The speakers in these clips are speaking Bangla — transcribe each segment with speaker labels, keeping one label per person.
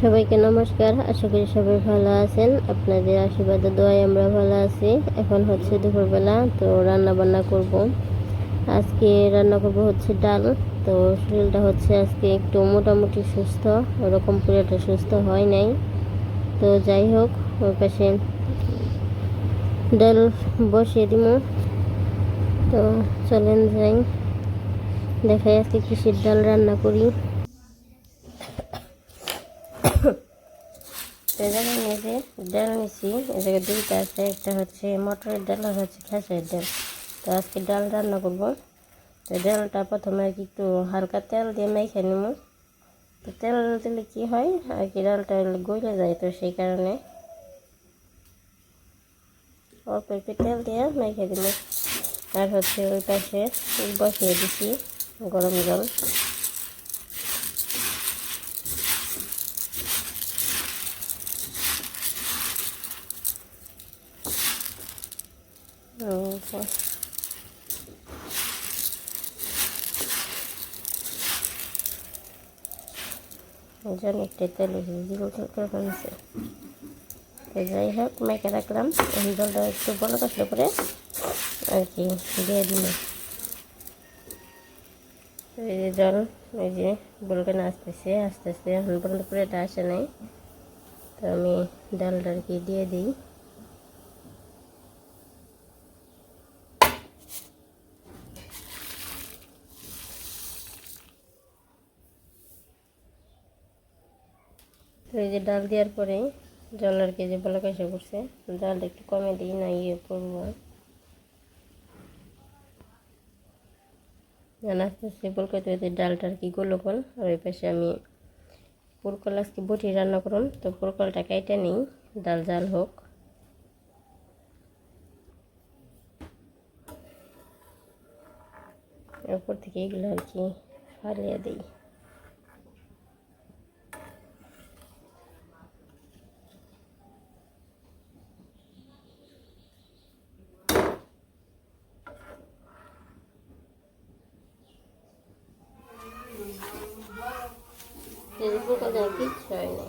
Speaker 1: সবাইকে নমস্কার। আশা করি সবাই ভালো আছেন। আপনাদের আশীর্বাদে দোয়াই আমরা ভালো আছি। এখন হচ্ছে দুপুরবেলা, তো রান্না বান্না করব। আজকে রান্না করব হচ্ছে ডাল। তো শরীরটা হচ্ছে আজকে একটু মোটামুটি সুস্থ, ওরকম পুরোটা সুস্থ হয় নাই। তো যাই হোক, ওর পাশে ডাল বসিয়ে দিব। তো চলেন যাই। দেখাই আজকে কিসের ডাল রান্না করি। এই নিয়েছি ডাল নিয়েছি এই দুইটা আছে, একটা হচ্ছে মটরের ডাল আর হচ্ছে খেসারির ডাল। তো আজকে ডাল রান্না করব। তো ডালটা প্রথমে আর কি একটু হালকা তেল দিয়ে মেখে নেব। তো তেল দিলে কি হয়, আর কি ডালটা গলে যায় তো সেই কারণে অল্প একটু তেল দিয়ে মেখে দিব আর হচ্ছে ওই পাশে বসিয়ে দিছি গরম জল। একটা তেল জিরো তেল করে তো যাই হোক মেখে রাখলাম। এই জলটা একটু বড় কষলে করে আর কি দিয়ে দিল এই যে জল, এই যে বলকানে আসতেছে আস্তে আস্তে এখন পর্যন্ত পুরোটা আসে নাই। তো আমি ডালটা আর কি দিয়ে দিই। এই যে ডাল দেওয়ার পরে জল আর কি যে বলক এসে পড়ছে, ডালটা একটু কমে দিই, না ইয়ে করব আস্তে আস্তে বলকাতে হতে ডালটা আর কি গোলো গোলকল, আর ওই পাশে আমি পুরকল আজকে বটি রান্না করুন তো পুরকলটা কেটে নিই, ডাল জাল হোক। এরপর থেকে এগুলো আর কি ফালিয়ে দিই যদি পোকা দেয় কিচ্ছু হয় না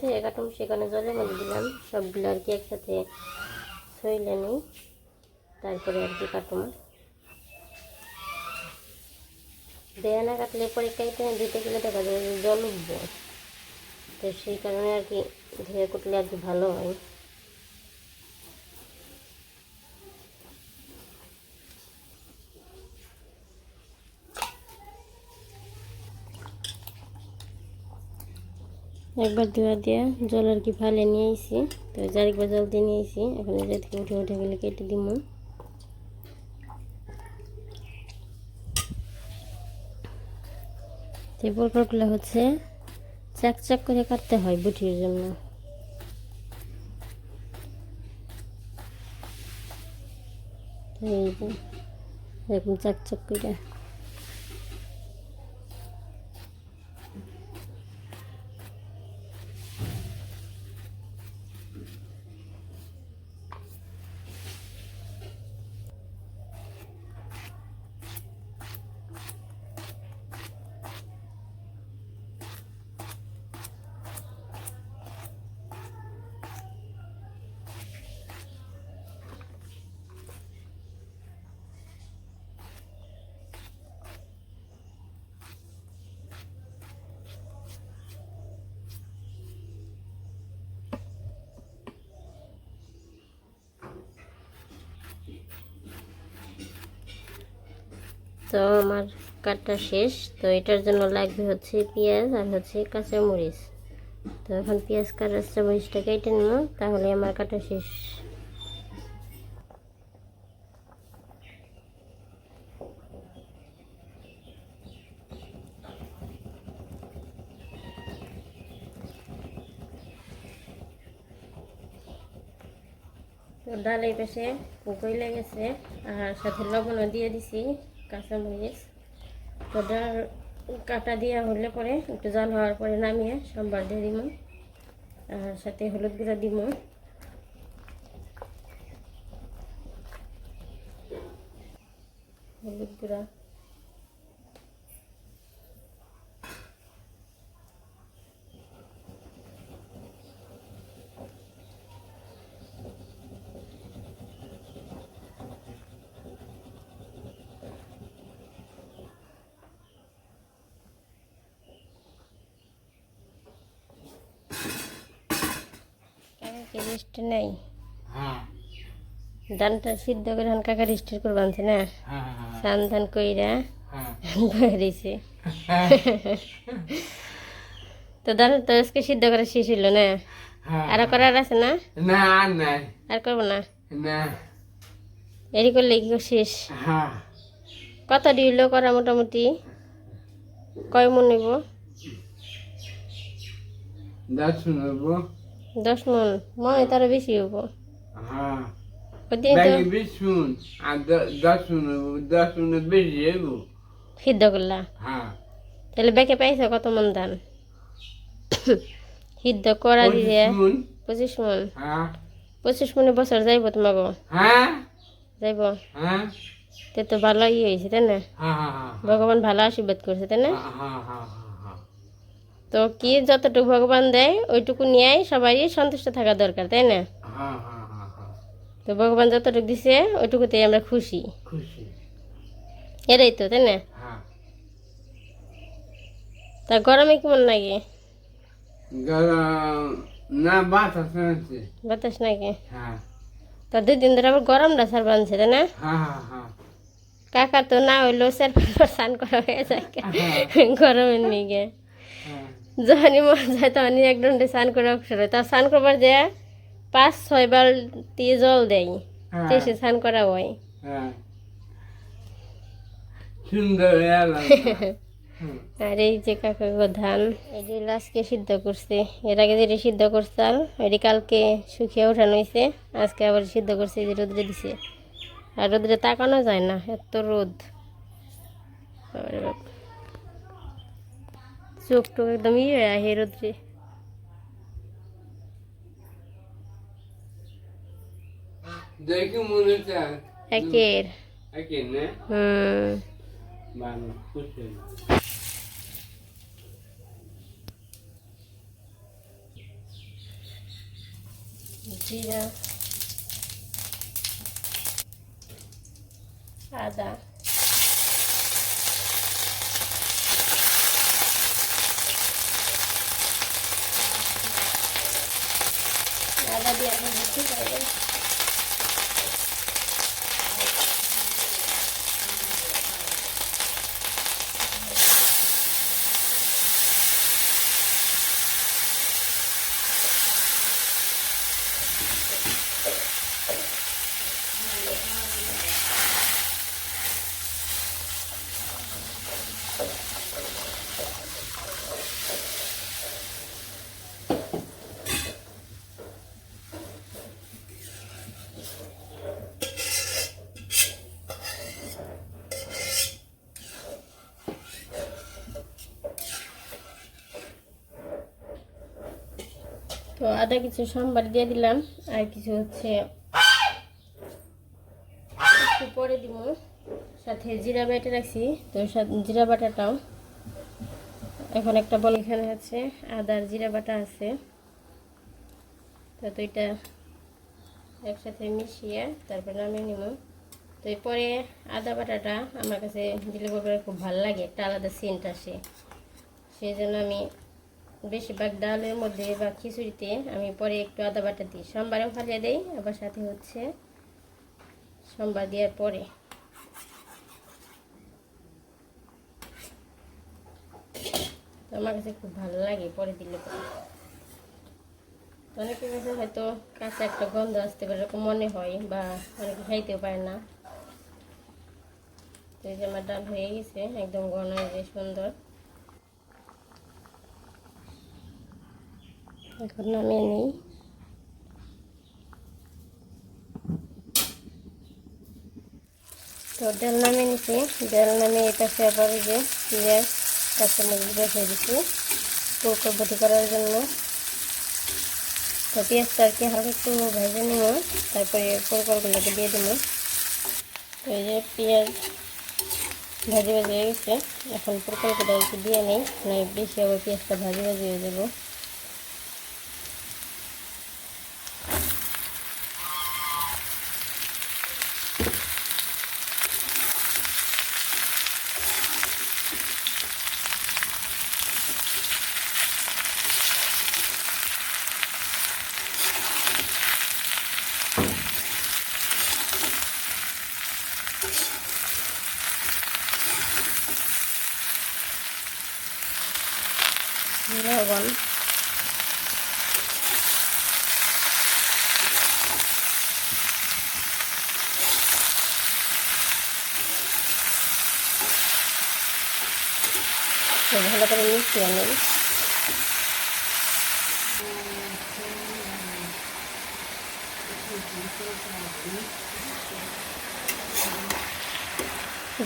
Speaker 1: ধুয়ে কাটুম সেখানে জলের মধ্যে দিলাম। সবগুলো আর কি একসাথে ছইলে নিই তারপরে আর কি কাটুম। দেয়া না কাটলে পরে কেটে দিতে গেলে দেখা যাবে জল উঠবে। তো সেই কারণে আর কি ধুয়ে কুটলে আর কি ভালো হয়। একবার ধোয়া দিয়ে জল আর কি ফালে নিয়ে আইছি। তো চারিকবার জল দিয়ে নিয়ে আইছি। এখন এই থেকে উঠে উঠে গেলে কেটে দিব এই পরপরগুলো হচ্ছে চাক চাক করে কাটতে হয় বুটির জন্য। এরকম চাক চাক করে তো আমার কাটা শেষ। তো এটার জন্য লাগবে হচ্ছে পেঁয়াজ আর হচ্ছে কাঁচামরিচ। তো এখন পেঁয়াজ, কাঁচামরিচটা কেটে নেব, তাহলে আমার কাটা শেষ। তো ডাল এই পাশে গইলে গেছে, আর সাথে লবণও দিয়ে দিছি। কাঁচামরিচ তো ডাল কাটা দিয়া হলে পরে একটু জল হওয়ার পরে নামিয়ে সম্বার দিয়ে দিব। আর সাথে হলুদ গুঁড়া দিব। হলুদ গুঁড়া কাকা রেস্ট নেই।
Speaker 2: হ্যাঁ।
Speaker 1: ধানটা সিদ্ধ করে ধান কাকা রেস্ট করব আনছে না?
Speaker 2: হ্যাঁ
Speaker 1: সান ধান কইরা
Speaker 2: হ্যাঁ।
Speaker 1: ধরেছে তো ধান তো আজকে সিদ্ধ করা শেষ হইল না? আর করার আছে না?
Speaker 2: না নাই।
Speaker 1: আর করব না?
Speaker 2: না।
Speaker 1: এরি করলে কি শেষ?
Speaker 2: হ্যাঁ।
Speaker 1: কত দিল করা মোটামুটি? কয় মন নেব
Speaker 2: দশ নেব
Speaker 1: দশ মন। মনে। তারও বেশি
Speaker 2: ব্যাগে বিশ আর দশ দশ
Speaker 1: সিদ্ধ করলা তাহলে ব্যাকে পাইছো কত মন ধান? সিদ্ধ করা দিয়ে পঁচিশ মন। পঁচিশ মনে। বছর যাইব তোমাকে। যাইব। তে তো ভালো ইয়ে হয়েছে তাই না ভগবান ভালো আশীর্বাদ করছে তাই না তো কি যতটুকু ভগবান দেয় ওইটুকু নিয়েই সবাই সন্তুষ্ট থাকা দরকার তাই না?
Speaker 2: হ্যাঁ হ্যাঁ হ্যাঁ
Speaker 1: তো ভগবান যতটুকু দিছে ওইটুকুতেই আমরা খুশি। এটাই তো তাই না? তা গরমে কেমন লাগে?
Speaker 2: না বাতাস
Speaker 1: বাতাস নাকি? তা দুই দিন ধরে আবার গরমটা স্যার বানছে তাই না? কাকার তো না হইলেও স্যার স্নান করা হয়ে যায়। গরমের নিগে
Speaker 2: হ্যাঁ
Speaker 1: যখনই মন যায় তখনই এক ঘণ্টা স্নান করে অবসর হয়। তা স্নান করবার যে পাঁচ ছয় বালতি জল দেয়
Speaker 2: হ্যাঁ।
Speaker 1: সে স্নান করা হয়।
Speaker 2: হ্যাঁ। সুন্দর এলাকা
Speaker 1: আর এই যে কাকা ধান এটি আজকে সিদ্ধ করছে এর আগে যেটি সিদ্ধ করছাল এটি কালকে শুকিয়ে উঠানো হয়েছে আজকে আবার সিদ্ধ করছে যে রোদ্রে দিছে। আর রোদ্রে তাকানো যায় না এত রোদ। চোখ টোক একদম ইয়ে আহে রোদ্রে।
Speaker 2: দেখি মনে চায়।
Speaker 1: একের।
Speaker 2: একে না?
Speaker 1: হুম।
Speaker 2: ভালো খুশি
Speaker 1: জিরা। আদা। আদা দিয়ে আপনি দিচ্ছি তাহলে তো আদা কিছু সোমবার দিয়ে দিলাম, আর কিছু হচ্ছে একটু পরে দিব। সাথে জিরা বেটে রাখছি, তো জিরা বাটাটাও। এখন একটা বল এখানে আছে আদার জিরা বাটা আছে। তো দুইটা একসাথে মিশিয়ে তারপর নামিয়ে নিব। তো এরপরে আদা বাটাটা আমার কাছে দিলে খুব ভালো লাগে, একটা আলাদা সেন্ট আসে। সেই জন্য আমি বেশিরভাগ ডালের মধ্যে বা খিচুড়িতে আমি পরে একটু আদা বাটা দিই সোমবারে ফালিয়ে দেই। আবার সাথে হচ্ছে সোমবার দেওয়ার পরে। তো আমার কাছে খুব ভালো লাগে পরে দিলে পরে অনেকের কাছে হয়তো কাঁচা একটা গন্ধ আসতে পারে, এরকম মনে হয় বা অনেকে খাইতেও পারে না। তো এই যে আমার ডাল হয়ে গেছে, একদম ঘন হয়ে সুন্দর। এখন নামিয়ে নিই। তো ডাল নামিয়ে নিছি। ডাল নামিয়ে এটা আবার এই যে পেঁয়াজ, কাঁচামরিচ বসে দিচ্ছি বটি করার জন্য। তো পেঁয়াজটা আর কি হালকা একটু ভেজে নিব, তারপরে পুরকলগুলোকে দিয়ে দেবো। তো এই যে পেঁয়াজ ভাজি ভাজি হয়ে গেছে, এখন পুরকলগুলো একটু দিয়ে নিই নয় বেশি আবার পেঁয়াজটা ভাজি ভাজি হয়ে যাব লবণ তো ভালো করে মিশিয়ে নিই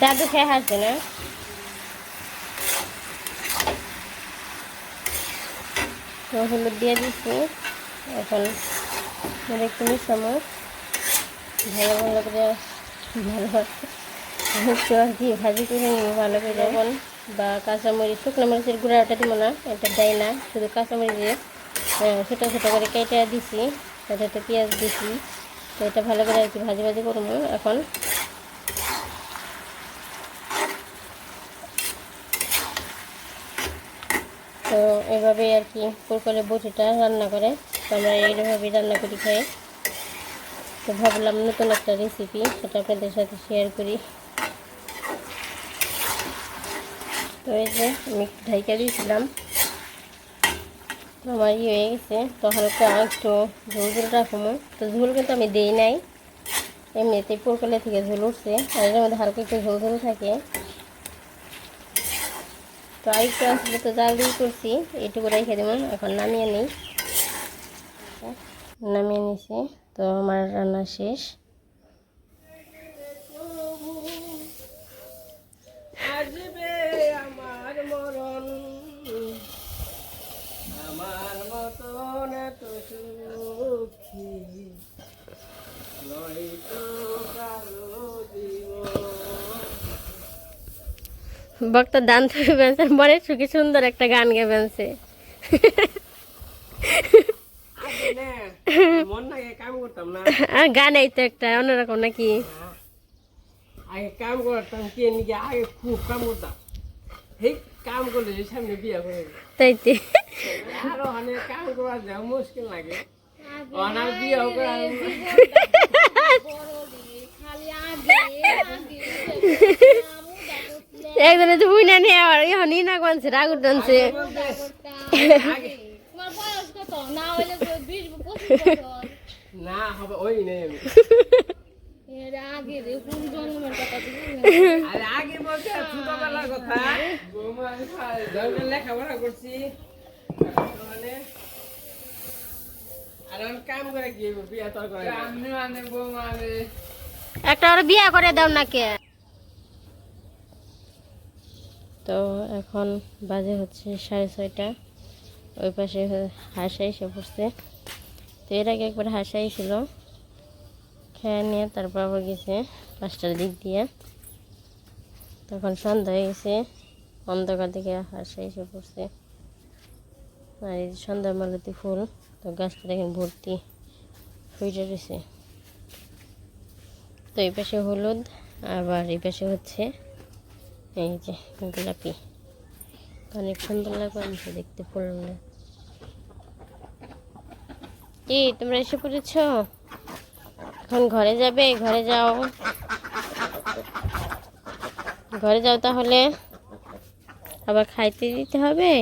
Speaker 1: দাদু খেয়ে হাসবে না? হলুদ দিয়ে দিচ্ছি। এখন একটু মিশামো ভালো ভালো করে ভালো ভাজি করে নিব, ভালো করে। লবণ। বা কাঁচামরিচ, শুকনো মরিচের গুঁড়া ওটা দিব না, এটা দেয় না, শুধু কাঁচামরিচ ছোটো ছোটো করে কেটে দিছি এটাতে পেঁয়াজ দিছি, তো এটা ভালো করে আর কি ভাজি ভাজি করব এখন। তো এভাবে আর কি পুরকলে বটিটা রান্না করে, তো আমরা এইভাবেই রান্না করি খাই। তো ভাবলাম নতুন একটা রেসিপি সেটা আপনাদের সাথে শেয়ার করি। তো এই যে, আমি একটু ঢাইকা দিয়েছিলাম। আমার ইয়ে হয়ে গেছে। তো হালকা একটু ঝোল ঝোল রাখব। তো ঝোল কিন্তু আমি দেই নাই। এমনিতেই পুরকলে থেকে ঝোল উঠছে। আর এর মধ্যে হালকা একটু ঝোল ঝোল থাকে। তো আরেকটু আসলে তো জাল দিয়ে করছি। এইটুকু রেখে দেবো। এখন নামিয়ে নিই। নামিয়ে নিছি। তো আমার রান্না শেষ
Speaker 2: আসবে আমার মরণ আমার মতন এত সুখী। নয়তো কারও জীবন।
Speaker 1: বক্তা দান থেকে বেঁচে মনে সুখী সুন্দর একটা গান গে আর গান এই তো একটা অন্যরকম নাকি?
Speaker 2: আগে কাম করতাম কে আগে খুব কাম করতাম। কাম করলে সামনে বিয়া করে
Speaker 1: তাই
Speaker 2: আরও অনেক কাম করা যায় মুশকিল লাগে। অনার বিয়া
Speaker 1: একজনে তো বুঝনা নিয়ে আবার এখন না কোনছে রাগ
Speaker 3: কত না
Speaker 2: না হবে ওই নেই আমি।
Speaker 3: আগে রে কোন জন্মের কথা?
Speaker 2: আগে বলতে ছোটবেলার কথা। লেখাপড়া করছি।
Speaker 1: একটা বিয়া করে দাও না কে তো এখন বাজে হচ্ছে সাড়ে ছয়টা। ওই পাশে হাঁসা এসে পড়ছে। তো এর আগে একবার হাঁসা ছিল খেয়ে নিয়ে তারপর আবার গেছে পাঁচটার দিক দিয়ে। তখন সন্ধ্যা হয়ে গেছে। অন্ধকার দিকে হাঁসা এসে পড়ছে। আর এই সন্ধ্যা মালতি ফুল, তো গাছটা দেখেন ভর্তি ফুটে রয়েছে। তো এই পাশে হলুদ, আবার এই পাশে হচ্ছে এই যে গোলাপি। অনেক সুন্দর লাগবে আমি লাগছে দেখতে ফুলগুলো কি, তোমরা এসে পড়েছ? এখন ঘরে যাবে, ঘরে যাও। ঘরে যাও তাহলে। আবার খাইতে দিতে হবে?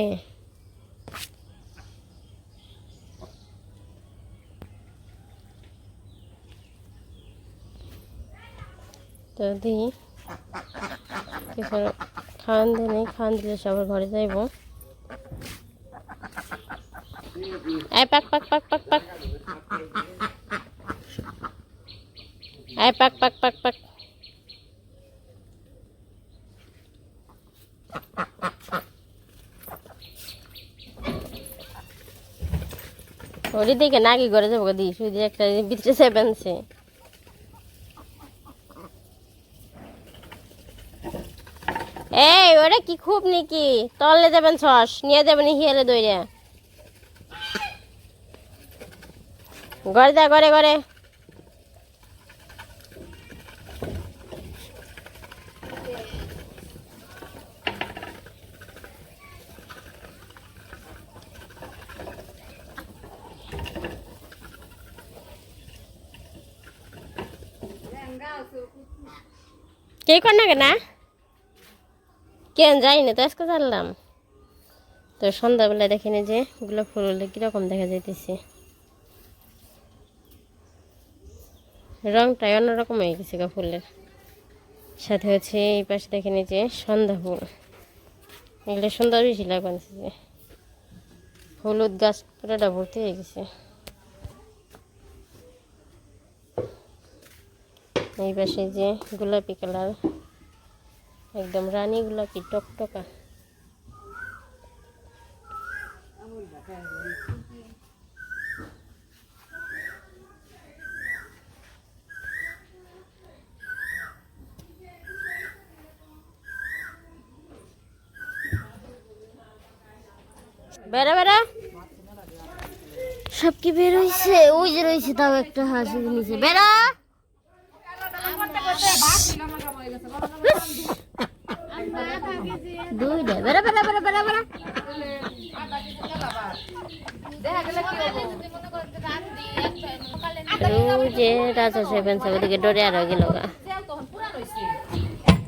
Speaker 1: তো দিই কিছু খাওয়ান দিয়ে নেই খাওয়ান দিলে সবার ঘরে যাইব আয় পাক পাক পাক পাক পাক আয় পাক পাক পাক পাক ওরি দিকে নাকি করে যাব দি শুধু একটা ভিতরে সেভেনছে এই ওটা কি খুব নাকি? তলে যাবেন ছস, নিয়ে যাবেন হিয়ালে দইরে। ঘরে যা, ঘরে ঘরে। কে কর না? কেনা যাই না তো আজকে জানলাম। তো সন্ধ্যাবেলা দেখিনি যে গোলাপ ফুল হলে কীরকম দেখা যাইতেছে। রংটাই অন্যরকম হয়ে গেছে গা ফুলের। সাথে হচ্ছে এই পাশে দেখিনি যে সন্ধ্যা ফুল। এগুলো সুন্দর বেশি লাগছে যে। হলুদ গাছ পুরোটা ভর্তি হয়ে গেছে। এই পাশে যে গোলাপি কালার। একদম রানী গোলাপি টকটকা? বেড়া বেড়া। সব কি বের হয়েছে ওই যে রয়েছে তাও একটা হাসি নিচে। বেড়া! দুইটা বেড়া বেড়া বেড়া বেড়া বেড়া ওই যে রাজা সেভেন ওদিকে ডরে আরও গেল গা।